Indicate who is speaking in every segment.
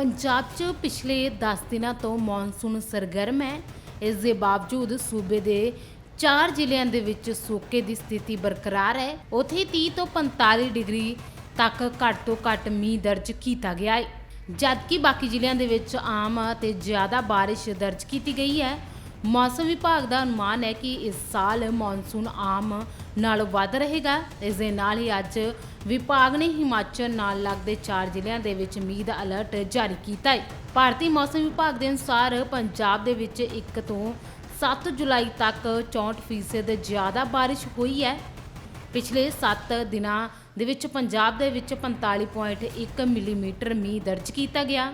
Speaker 1: ਪੰਜਾਬ 'ਚ ਪਿਛਲੇ 10 ਦਿਨਾਂ ਤੋਂ ਮੌਨਸੂਨ ਸਰਗਰਮ ਹੈ। ਇਸ ਦੇ ਬਾਵਜੂਦ ਸੂਬੇ ਦੇ ਚਾਰ ਜ਼ਿਲ੍ਹਿਆਂ ਦੇ ਵਿੱਚ ਸੋਕੇ ਦੀ ਸਥਿਤੀ ਬਰਕਰਾਰ ਹੈ। ਉੱਥੇ 30 ਤੋਂ 45 ਡਿਗਰੀ ਤੱਕ ਘੱਟ ਤੋਂ ਘੱਟ ਮੀਂਹ ਦਰਜ ਕੀਤਾ ਗਿਆ ਹੈ। ਜਦਕਿ ਬਾਕੀ ਜ਼ਿਲ੍ਹਿਆਂ ਦੇ ਵਿੱਚ ਆਮ ਅਤੇ ਜ਼ਿਆਦਾ ਬਾਰਿਸ਼ ਦਰਜ ਕੀਤੀ ਗਈ ਹੈ। ਮੌਸਮ ਵਿਭਾਗ ਦਾ ਅਨੁਮਾਨ ਹੈ ਕਿ ਇਸ ਸਾਲ ਮੌਨਸੂਨ ਆਮ ਨਾਲੋਂ ਵੱਧ ਰਹੇਗਾ। ਇਸ ਦੇ ਨਾਲ ਹੀ ਅੱਜ ਵਿਭਾਗ ਨੇ ਹਿਮਾਚਲ ਨਾਲ ਲੱਗਦੇ ਚਾਰ ਜ਼ਿਲ੍ਹਿਆਂ ਦੇ ਵਿੱਚ ਮੀਂਹ ਦਾ ਅਲਰਟ ਜਾਰੀ ਕੀਤਾ ਹੈ। ਭਾਰਤੀ ਮੌਸਮ ਵਿਭਾਗ ਦੇ ਅਨੁਸਾਰ ਪੰਜਾਬ ਦੇ ਵਿੱਚ 1 ਤੋਂ 7 ਜੁਲਾਈ ਤੱਕ 64% ਜ਼ਿਆਦਾ ਬਾਰਿਸ਼ ਹੋਈ ਹੈ। ਪਿਛਲੇ 7 ਦਿਨਾਂ ਦੇ ਵਿੱਚ ਪੰਜਾਬ ਦੇ ਵਿੱਚ 45.1 ਮਿਲੀਮੀਟਰ ਮੀਂਹ ਦਰਜ ਕੀਤਾ ਗਿਆ।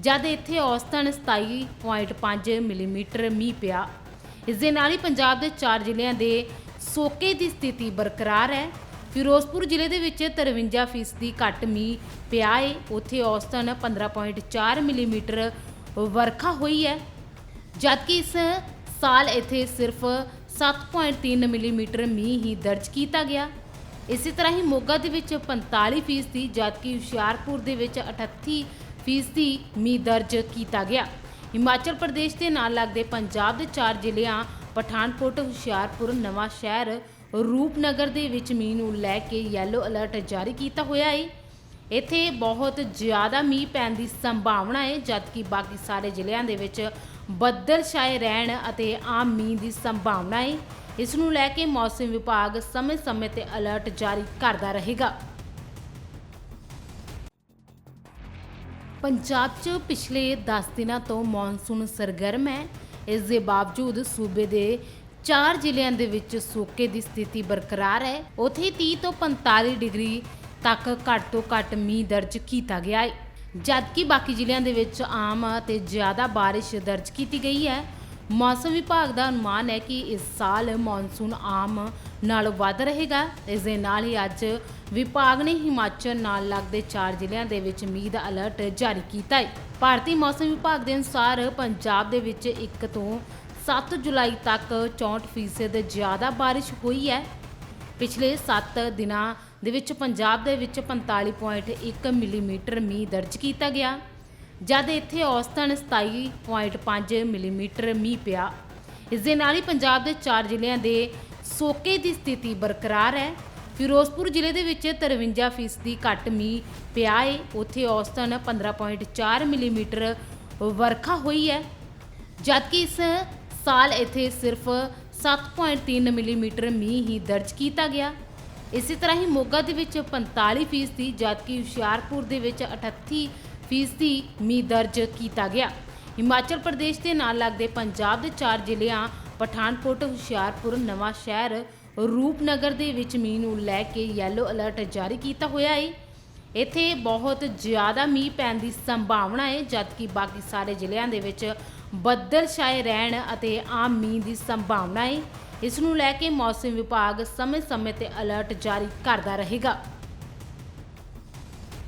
Speaker 1: ਜਦ ਇੱਥੇ ਔਸਤਨ 27.5 ਮਿਲੀਮੀਟਰ ਮੀਂਹ ਪਿਆ, ਇਸ ਦੇ ਨਾਲ ਹੀ ਪੰਜਾਬ ਦੇ ਚਾਰ ਜ਼ਿਲ੍ਹਿਆਂ ਦੇ ਸੋਕੇ ਦੀ ਸਥਿਤੀ ਬਰਕਰਾਰ ਹੈ। ਫਿਰੋਜ਼ਪੁਰ ਜ਼ਿਲ੍ਹੇ ਦੇ ਵਿੱਚ 53% ਘੱਟ ਮੀਂਹ ਪਿਆ ਹੈ ਉੱਥੇ ਔਸਤਨ 15.4 ਮਿਲੀਮੀਟਰ ਵਰਖਾ ਹੋਈ ਹੈ। ਜਦਕਿ ਇਸ ਸਾਲ ਇੱਥੇ ਸਿਰਫ 7.3 ਮਿਲੀਮੀਟਰ ਮੀਂਹ ਹੀ ਦਰਜ ਕੀਤਾ ਗਿਆ। ਇਸੇ ਤਰ੍ਹਾਂ ਹੀ ਮੋਗਾ ਦੇ ਵਿੱਚ 45% ਜਦਕਿ ਹੁਸ਼ਿਆਰਪੁਰ ਦੇ ਵਿੱਚ 38% ਫੀਸਦੀ ਮੀਂਹ ਦਰਜ ਕੀਤਾ ਗਿਆ। ਹਿਮਾਚਲ ਪ੍ਰਦੇਸ਼ ਦੇ ਨਾਲ ਲੱਗਦੇ ਪੰਜਾਬ ਦੇ ਚਾਰ ਜ਼ਿਲ੍ਹਿਆਂ ਪਠਾਨਕੋਟ, ਹੁਸ਼ਿਆਰਪੁਰ, ਨਵਾਂ ਸ਼ਹਿਰ, ਰੂਪਨਗਰ ਦੇ ਵਿੱਚ ਮੀਂਹ ਨੂੰ ਲੈ ਕੇ ਯੈਲੋ ਅਲਰਟ ਜਾਰੀ ਕੀਤਾ ਹੋਇਆ ਹੈ ਇੱਥੇ ਬਹੁਤ ਜ਼ਿਆਦਾ ਮੀਂਹ ਪੈਣ ਦੀ ਸੰਭਾਵਨਾ ਹੈ ਜਦਕਿ ਬਾਕੀ ਸਾਰੇ ਜ਼ਿਲ੍ਹਿਆਂ ਦੇ ਵਿੱਚ ਬੱਦਲ ਛਾਏ ਰਹਿਣ ਅਤੇ ਆਮ ਮੀਂਹ ਦੀ ਸੰਭਾਵਨਾ ਹੈ ਇਸ ਨੂੰ ਲੈ ਕੇ ਮੌਸਮ ਵਿਭਾਗ ਸਮੇਂ-ਸਮੇਂ ਤੇ ਅਲਰਟ ਜਾਰੀ ਕਰਦਾ ਰਹੇਗਾ। ਪੰਜਾਬ 'ਚ ਪਿਛਲੇ 10 ਦਿਨਾਂ ਤੋਂ ਮੌਨਸੂਨ ਸਰਗਰਮ ਹੈ। ਇਸ ਦੇ ਬਾਵਜੂਦ ਸੂਬੇ ਦੇ ਚਾਰ ਜ਼ਿਲ੍ਹਿਆਂ ਦੇ ਵਿੱਚ ਸੋਕੇ ਦੀ ਸਥਿਤੀ ਬਰਕਰਾਰ ਹੈ। ਉੱਥੇ 30 ਤੋਂ 45 ਡਿਗਰੀ ਤੱਕ ਘੱਟ ਤੋਂ ਘੱਟ ਮੀਂਹ ਦਰਜ ਕੀਤਾ ਗਿਆ ਹੈ। ਜਦਕਿ ਬਾਕੀ ਜ਼ਿਲ੍ਹਿਆਂ ਦੇ ਵਿੱਚ ਆਮ ਅਤੇ ਜ਼ਿਆਦਾ ਬਾਰਿਸ਼ ਦਰਜ ਕੀਤੀ ਗਈ ਹੈ। ਮੌਸਮ ਵਿਭਾਗ ਦਾ ਅਨੁਮਾਨ ਹੈ ਕਿ ਇਸ ਸਾਲ ਮੌਨਸੂਨ ਆਮ ਨਾਲੋਂ ਵੱਧ ਰਹੇਗਾ। ਇਸ ਦੇ ਨਾਲ ਹੀ ਅੱਜ ਵਿਭਾਗ ਨੇ ਹਿਮਾਚਲ ਨਾਲ ਲੱਗਦੇ ਚਾਰ ਜ਼ਿਲ੍ਹਿਆਂ ਦੇ ਵਿੱਚ ਮੀਂਹ ਦਾ ਅਲਰਟ ਜਾਰੀ ਕੀਤਾ ਹੈ। ਭਾਰਤੀ ਮੌਸਮ ਵਿਭਾਗ ਦੇ ਅਨੁਸਾਰ ਪੰਜਾਬ ਦੇ ਵਿੱਚ 1 ਤੋਂ 7 ਜੁਲਾਈ ਤੱਕ 64% ਜ਼ਿਆਦਾ ਬਾਰਿਸ਼ ਹੋਈ ਹੈ। ਪਿਛਲੇ 7 ਦਿਨਾਂ ਦੇ ਵਿੱਚ ਪੰਜਾਬ ਦੇ ਵਿੱਚ 45.1 ਮਿਲੀਮੀਟਰ ਮੀਂਹ ਦਰਜ ਕੀਤਾ ਗਿਆ। ਜਦ ਇੱਥੇ ਔਸਤਨ 27.5 ਮਿਲੀਮੀਟਰ ਮੀਂਹ ਪਿਆ, ਇਸ ਦੇ ਨਾਲ ਹੀ ਪੰਜਾਬ ਦੇ ਚਾਰ ਜ਼ਿਲ੍ਹਿਆਂ ਦੇ ਸੋਕੇ ਦੀ ਸਥਿਤੀ ਬਰਕਰਾਰ ਹੈ। ਫਿਰੋਜ਼ਪੁਰ ਜ਼ਿਲ੍ਹੇ ਦੇ ਵਿੱਚ 53% ਘੱਟ ਮੀਂਹ ਪਿਆ ਹੈ ਉੱਥੇ ਔਸਤਨ 15.4 ਮਿਲੀਮੀਟਰ ਵਰਖਾ ਹੋਈ ਹੈ। ਜਦਕਿ ਇਸ ਸਾਲ ਇੱਥੇ ਸਿਰਫ 7.3 ਮਿਲੀਮੀਟਰ ਮੀਂਹ ਹੀ ਦਰਜ ਕੀਤਾ ਗਿਆ। ਇਸੇ ਤਰ੍ਹਾਂ ਹੀ ਮੋਗਾ ਦੇ ਵਿੱਚ 45% ਜਦਕਿ ਹੁਸ਼ਿਆਰਪੁਰ ਦੇ ਵਿੱਚ 38% ਫੀਸਦੀ ਮੀਂਹ ਦਰਜ ਕੀਤਾ ਗਿਆ। ਹਿਮਾਚਲ ਪ੍ਰਦੇਸ਼ ਦੇ ਨਾਲ ਲੱਗਦੇ ਪੰਜਾਬ ਦੇ ਚਾਰ ਜ਼ਿਲ੍ਹਿਆਂ ਪਠਾਨਕੋਟ, ਹੁਸ਼ਿਆਰਪੁਰ, ਨਵਾਂ ਸ਼ਹਿਰ, ਰੂਪਨਗਰ ਦੇ ਵਿੱਚ ਮੀਂਹ ਨੂੰ ਲੈ ਕੇ ਯੈਲੋ ਅਲਰਟ ਜਾਰੀ ਕੀਤਾ ਹੋਇਆ ਹੈ ਇੱਥੇ ਬਹੁਤ ਜ਼ਿਆਦਾ ਮੀਂਹ ਪੈਣ ਦੀ ਸੰਭਾਵਨਾ ਹੈ ਜਦਕਿ ਬਾਕੀ ਸਾਰੇ ਜ਼ਿਲ੍ਹਿਆਂ ਦੇ ਵਿੱਚ ਬੱਦਲ ਛਾਏ ਰਹਿਣ ਅਤੇ ਆਮ ਮੀਂਹ ਦੀ ਸੰਭਾਵਨਾ ਹੈ ਇਸ ਨੂੰ ਲੈ ਕੇ ਮੌਸਮ ਵਿਭਾਗ ਸਮੇਂ-ਸਮੇਂ ਤੇ ਅਲਰਟ ਜਾਰੀ ਕਰਦਾ ਰਹੇਗਾ।